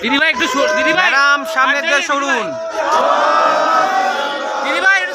দিদিভাই একটু দিদিভাই রাম সামনের আচ্ছা, দিকে সরুন। দিদিভাই একটু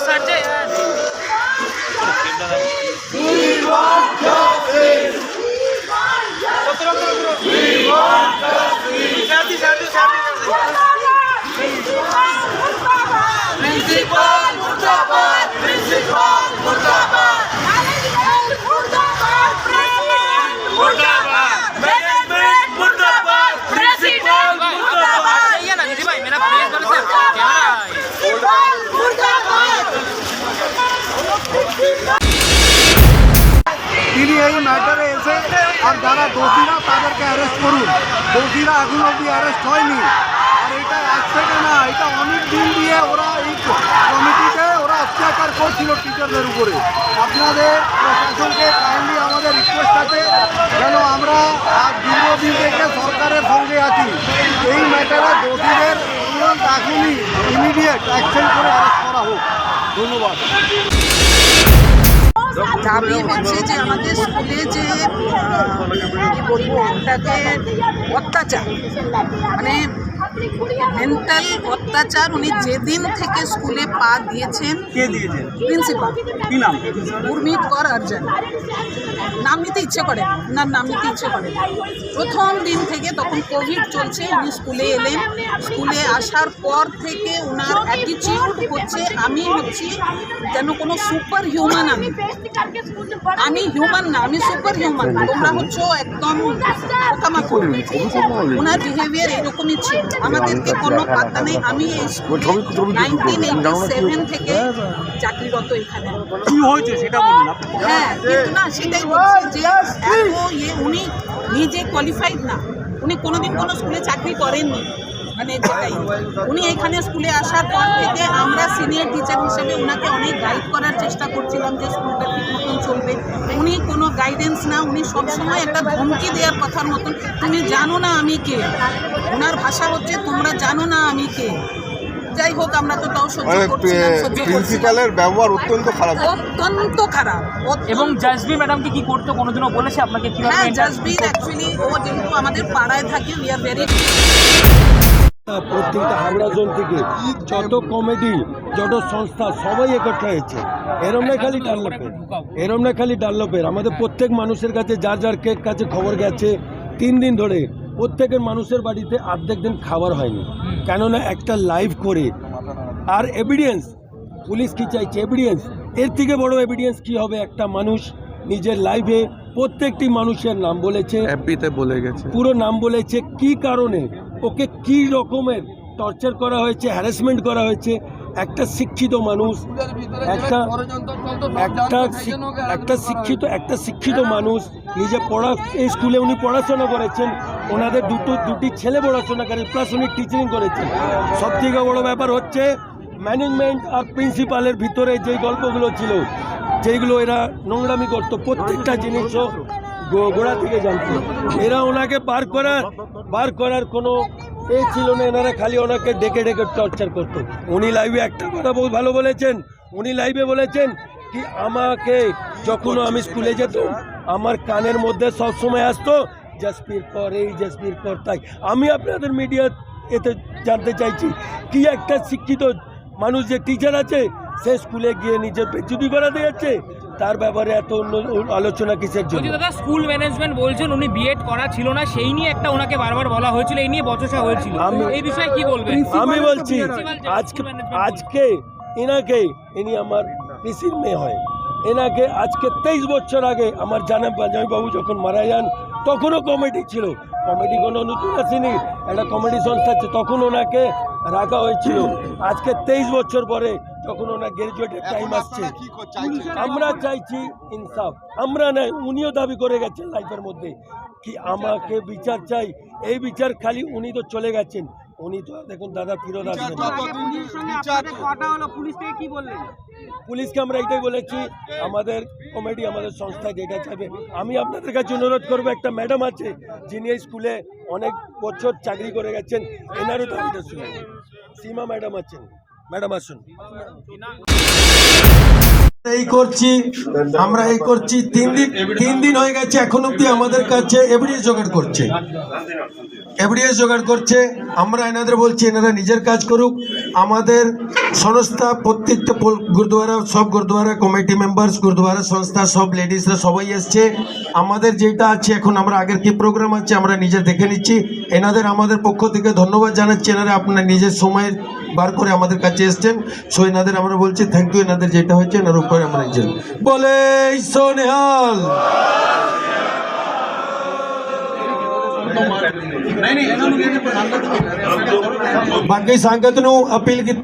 দোষীরা তাদেরকে অ্যারেস্ট করুন। দোষীরা এখন অব্দি অ্যারেস্ট হয়নি। আর এটা এক থেকে না, এটা অনেক দিন দিয়ে ওরা এই কমিটিতে ওরা অত্যাচার করছিল টিচারদের উপরে। আপনাদের প্রশাসনকে কাইন্ডলি আমাদের রিকোয়েস্ট আছে, যেন আমরা আজ দীর্ঘদিন থেকে সরকারের সঙ্গে আছি। এই ম্যাটারে দোষীদের এখনই ইমিডিয়েট অ্যাকশন করে অ্যারেস্ট করা হোক। ধন্যবাদ। দাবি হচ্ছে যে আমাদের স্কুলে যে কি বলব ওটাকে অত্যাচার। মানে মেন্টাল অত্যাচার উনি যেদিন থেকে স্কুলে পা দিয়েছেন কে দিয়েছেন? প্রিন্সিপাল। কি নাম? গুরমিত কর অর্জন নাম নিতে ইচ্ছে করে ওনার নাম নিতে ইচ্ছে করে। প্রথম দিন থেকে তখন কোভিড চলছে উনি স্কুলে এলেন। স্কুলে আসার পর থেকে ওনার অ্যাটিচিউড হচ্ছে আমি হচ্ছি যেন কোনো সুপার হিউম্যান আমি। আমি হিউম্যান না আমি সুপার হিউম্যান তোমরা হচ্ছে একদম পোকামাকড়। ওনার বিহেভিয়ার এরকমই ছিল। আমাদেরকে কোনো পাত্তা নেই। আমি এই স্কুলে নাইনটিন এইটি সেভেন থেকে চাকরিরত এখানে। কি হয়েছে সেটা বলুন হ্যাঁ কিন্তু না সেটাই বলছি যে এত ইয়ে উনি নিজে কোয়ালিফাইড না। উনি কোনোদিন কোনো স্কুলে চাকরি করেননি। মানে যেটাই। উনি এখানে স্কুলে আসার পর থেকে আমরা সিনিয়র টিচার হিসেবে ওনাকে অনেক গাইড করার চেষ্টা করছিলাম যে স্কুলটা ঠিক মতন চলবে। উনি কোনো গাইডেন্স না উনি সবসময় একটা ধমকি দেওয়ার কথার মতন। তুমি জানো না আমি কে? ওনার ভাষা হচ্ছে তোমরা জানো না আমি কে? যাই হোক আমরা তো তাও সহ্য মানে করছিলাম সহ্য প্রিন্সিপালের ব্যবহার অত্যন্ত খারাপ। অত্যন্ত খারাপ এবং জাসবি ম্যাডামকে কি করতে? কোনোদিনও বলেছে আপনাকে কীভাবে হ্যাঁ জাসবির অ্যাকচুয়ালি ও যেহেতু আমাদের পাড়ায় থাকে উই আর ভেরি প্রত্যেকটা হাওড়া জোন থেকে যত কমেডি যত সংস্থা, সবাই একত্র হয়েছে। এরম না খালি ডানলপের। এরম না খালি ডানলপের। আমাদের প্রত্যেক মানুষের কাছে যার যার কে কাছে খবর গেছে, তিন দিন ধরে প্রত্যেকের মানুষের বাড়িতে অর্ধেক দিন খাবার হয়নি। কেননা একটা লাইভ করে। আর এভিডেন্স পুলিশ কি চাইছে? এভিডেন্স এর থেকে বড় এভিডেন্স কি হবে? একটা মানুষ নিজের লাইভে প্রত্যেকটি মানুষের নাম বলেছে। হ্যাপিতে বলে গেছে। পুরো নাম বলেছে কি কারণে? ওকে কি রকমের টর্চার করা হয়েছে হ্যারাসমেন্ট করা হয়েছে? একটা শিক্ষিত মানুষ একটা একটা একটা শিক্ষিত একটা শিক্ষিত মানুষ নিজে পড়া এই স্কুলে উনি পড়াশোনা করেছেন। ওনাদের দুটো দুটি ছেলে পড়াশোনা করেন প্লাস উনি টিচিং করেছেন। সব থেকে বড় ব্যাপার হচ্ছে ম্যানেজমেন্ট আর প্রিন্সিপালের ভিতরে যেই গল্পগুলো ছিল যেগুলো এরা নোংরামি করতো, প্রত্যেকটা জিনিসও গোড়া থেকে জানতো। এরা ওনাকে বার করার বার করার কোনো এ ছিল না, এনারা খালি ওনাকে ডেকে ডেকে টর্চার করতো। উনি লাইভে একটা কথা বহু ভালো বলেছেন। উনি লাইভে বলেছেন কি, আমাকে যখন আমি স্কুলে যেতাম, আমার কানের মধ্যে সব সময় আসতো, জাসপির কর এই, জাসপির কর তাই। আমি আপনাদের মিডিয়া এতে জানতে চাইছি, কি একটা শিক্ষিত মানুষ যে টিচার আছে সে স্কুলে গিয়ে নিজের বেচুদি করাতে যাচ্ছে তার ব্যাপারে এত অন্য আলোচনা কিসের জন্য? দাদা স্কুল ম্যানেজমেন্ট বলছেন উনি বিএড করা ছিল না সেই নিয়ে একটা ওনাকে বারবার বলা হয়েছিল এই নিয়ে বচসা হয়েছিল। আমি- এই বিষয়ে কি বলবেন আমি বলছি আজকে আজকে এনাকে ইনি আমার পিসির মেয়ে হয়। এনাকে আজকে তেইশ বছর আগে আমার জানা বাবু যখন মারা যান তখনও কমেডি ছিল। কমেডি কোনো নতুন আসেনি একটা কমেডি সংস্থা আছে তখন ওনাকে রাখা হয়েছিল। আজকে তেইশ বছর পরে যখন ওনার গ্রাজুয়েটের টাইম আসছে। আমরা চাইছি ইনসাফ। আমরা নাই উনিও দাবি করে গেছেন লাইফের মধ্যে কি আমাকে বিচার চাই। এই বিচার খালি উনি তো চলে গেছেন। উনি তো দেখুন দাদা ফিরত আসবেন পুলিশকে আমরা এটাই বলেছি আমাদের কমেডি আমাদের সংস্থায় যেটা চাইবে। আমি আপনাদের কাছে অনুরোধ করব একটা ম্যাডাম আছে যিনি এই স্কুলে অনেক বছর চাকরি করে গেছেন এনারও দাবিটা শুনে সীমা ম্যাডাম আছেন। ম্যাডাম আসুন এই করছি, আমরা এই করছি। তিন দিন তিন দিন হয়ে গেছে এখন অব্দি আমাদের কাছে এভিডেন্স জোগাড় করছে। এভিডেন্স জোগাড় করছে। আমরা এনাদের বলছি, এনারা নিজের কাজ করুক। আমাদের সংস্থা, প্রত্যেকটা গুরুদুয়ারা, সব গুরুদুয়ারা কমিটি মেম্বার্স গুরুদুয়ারা সংস্থা, সব লেডিসরা সবাই এসছে। আমাদের যেটা আছে, এখন আমরা আগের কি প্রোগ্রাম আছে, আমরা নিজে দেখে নিচ্ছি। এনাদের আমাদের পক্ষ থেকে ধন্যবাদ জানাচ্ছি। এনারা আপনার নিজের সময় বার করে আমাদের কাছে এসছেন। সো এনাদের আমরা বলছি থ্যাংক ইউ এনাদের যেটা হয়েছে, এনার উপরে আমরা নিজের বলে সোনেহাল ਬਾਕੀ ਸੰਗਤ ਨੂੰ ਅਪੀਲ ਕੀਤੀ